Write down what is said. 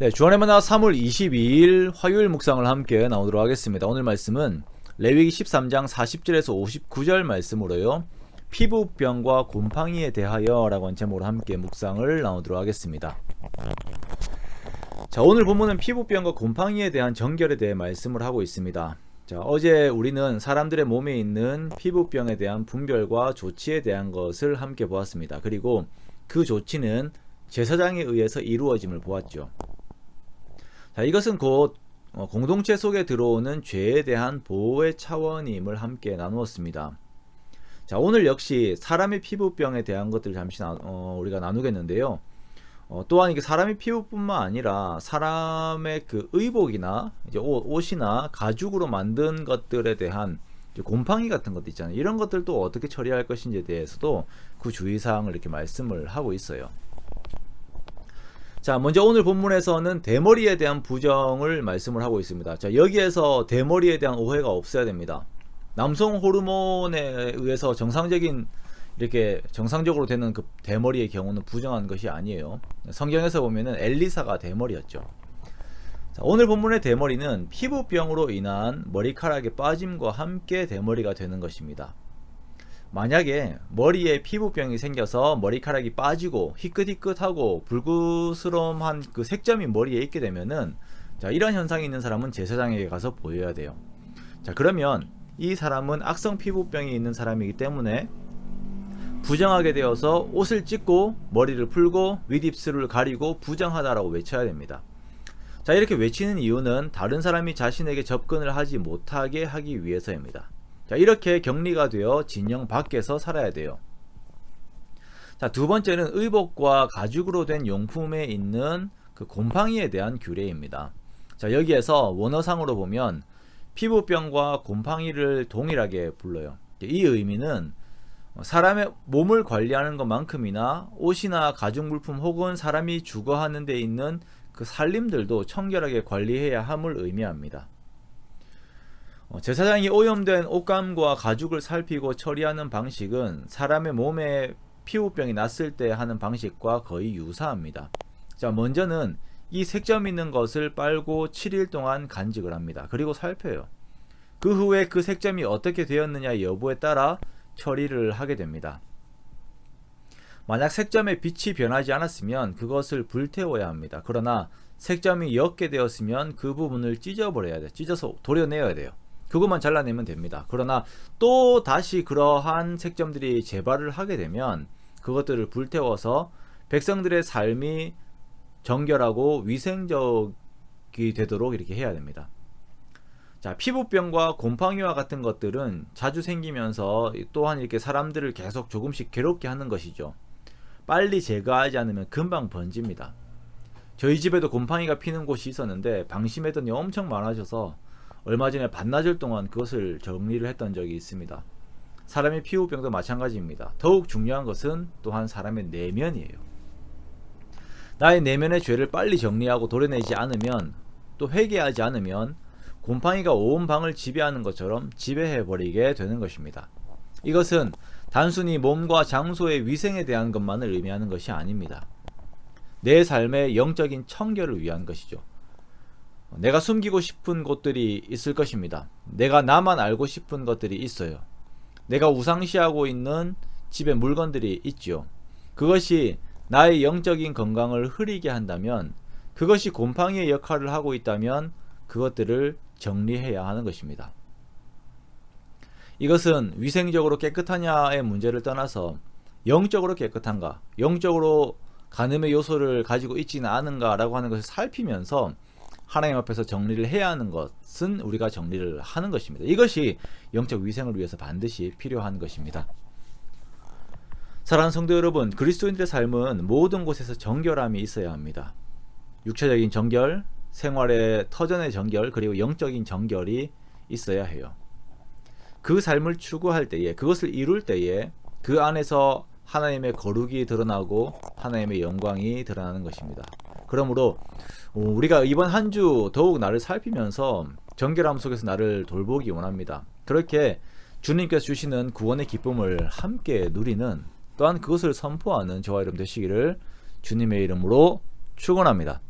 네, 주안의 만화 3월 22일 화요일 묵상을 함께 나오도록 하겠습니다. 오늘 말씀은 레위기 13장 40절에서 59절 말씀으로요. 피부병과 곰팡이에 대하여 라고 하는 제목으로 함께 묵상을 나오도록 하겠습니다. 자, 오늘 본문은 피부병과 곰팡이에 대한 정결에 대해 말씀을 하고 있습니다. 자, 어제 우리는 사람들의 몸에 있는 피부병에 대한 분별과 조치에 대한 것을 함께 보았습니다. 그리고 그 조치는 제사장에 의해서 이루어짐을 보았죠. 자, 이것은 곧 어, 공동체 속에 들어오는 죄에 대한 보호의 차원임을 함께 나누었습니다. 자, 오늘 역시 사람의 피부병에 대한 것들 잠시 나, 어, 우리가 나누겠는데요. 어, 또한 이게 사람의 피부뿐만 아니라 사람의 그 의복이나 옷, 옷이나 가죽으로 만든 것들에 대한 곰팡이 같은 것도 있잖아요. 이런 것들도 어떻게 처리할 것인지에 대해서도 그 주의사항을 이렇게 말씀을 하고 있어요. 자, 먼저 오늘 본문에서는 대머리에 대한 부정을 말씀을 하고 있습니다. 자, 여기에서 대머리에 대한 오해가 없어야 됩니다. 남성 호르몬에 의해서 정상적인 이렇게 정상적으로 되는 그 대머리의 경우는 부정한 것이 아니에요. 성경에서 보면은 엘리사가 대머리였죠. 자, 오늘 본문의 대머리는 피부병으로 인한 머리카락의 빠짐과 함께 대머리가 되는 것입니다. 만약에 머리에 피부병이 생겨서 머리카락이 빠지고 희끗희끗하고 불구스럼한 그 색점이 머리에 있게 되면은 자 이런 현상이 있는 사람은 제사장에게 가서 보여야 돼요. 자 그러면 이 사람은 악성 피부병이 있는 사람이기 때문에 부정하게 되어서 옷을 찢고 머리를 풀고 윗입술을 가리고 부정하다라고 외쳐야 됩니다. 자 이렇게 외치는 이유는 다른 사람이 자신에게 접근을 하지 못하게 하기 위해서입니다. 자, 이렇게 격리가 되어 진영 밖에서 살아야 돼요. 자, 두 번째는 의복과 가죽으로 된 용품에 있는 그 곰팡이에 대한 규례입니다. 자, 여기에서 원어상으로 보면 피부병과 곰팡이를 동일하게 불러요. 이 의미는 사람의 몸을 관리하는 것만큼이나 옷이나 가죽 물품 혹은 사람이 주거하는 데 있는 그 살림들도 청결하게 관리해야 함을 의미합니다. 어, 제사장이 오염된 옷감과 가죽을 살피고 처리하는 방식은 사람의 몸에 피부병이 났을 때 하는 방식과 거의 유사합니다. 자, 먼저는 이 색점 있는 것을 빨고 7일 동안 간직을 합니다. 그리고 살펴요. 그 후에 그 색점이 어떻게 되었느냐 여부에 따라 처리를 하게 됩니다. 만약 색점의 빛이 변하지 않았으면 그것을 불태워야 합니다. 그러나 색점이 옅게 되었으면 그 부분을 찢어버려야 돼. 찢어서 도려내야 돼요. 그것만 잘라내면 됩니다. 그러나 또 다시 그러한 색점들이 재발을 하게 되면 그것들을 불태워서 백성들의 삶이 정결하고 위생적이 되도록 이렇게 해야 됩니다. 자, 피부병과 곰팡이와 같은 것들은 자주 생기면서 또한 이렇게 사람들을 계속 조금씩 괴롭게 하는 것이죠. 빨리 제거하지 않으면 금방 번집니다. 저희 집에도 곰팡이가 피는 곳이 있었는데 방심했더니 엄청 많아져서 얼마 전에 반나절 동안 그것을 정리를 했던 적이 있습니다. 사람의 피부병도 마찬가지입니다. 더욱 중요한 것은 또한 사람의 내면이에요. 나의 내면의 죄를 빨리 정리하고 도려내지 않으면 또 회개하지 않으면 곰팡이가 온 방을 지배하는 것처럼 지배해버리게 되는 것입니다. 이것은 단순히 몸과 장소의 위생에 대한 것만을 의미하는 것이 아닙니다. 내 삶의 영적인 청결을 위한 것이죠. 내가 숨기고 싶은 곳들이 있을 것입니다. 내가 나만 알고 싶은 것들이 있어요. 내가 우상시하고 있는 집에 물건들이 있죠. 그것이 나의 영적인 건강을 흐리게 한다면 그것이 곰팡이의 역할을 하고 있다면 그것들을 정리해야 하는 것입니다. 이것은 위생적으로 깨끗하냐의 문제를 떠나서 영적으로 깨끗한가, 영적으로 간음의 요소를 가지고 있지는 않은가라고 하는 것을 살피면서 하나님 앞에서 정리를 해야 하는 것은 우리가 정리를 하는 것입니다. 이것이 영적 위생을 위해서 반드시 필요한 것입니다. 사랑하는 성도 여러분, 그리스도인들의 삶은 모든 곳에서 정결함이 있어야 합니다. 육체적인 정결, 생활의 터전의 정결, 그리고 영적인 정결이 있어야 해요. 그 삶을 추구할 때에, 그것을 이룰 때에 그 안에서 하나님의 거룩이 드러나고 하나님의 영광이 드러나는 것입니다. 그러므로 어, 우리가 이번 한 주 더욱 나를 살피면서 정결함 속에서 나를 돌보기 원합니다. 그렇게 주님께서 주시는 구원의 기쁨을 함께 누리는 또한 그것을 선포하는 저와 여러분 되시기를 주님의 이름으로 축원합니다.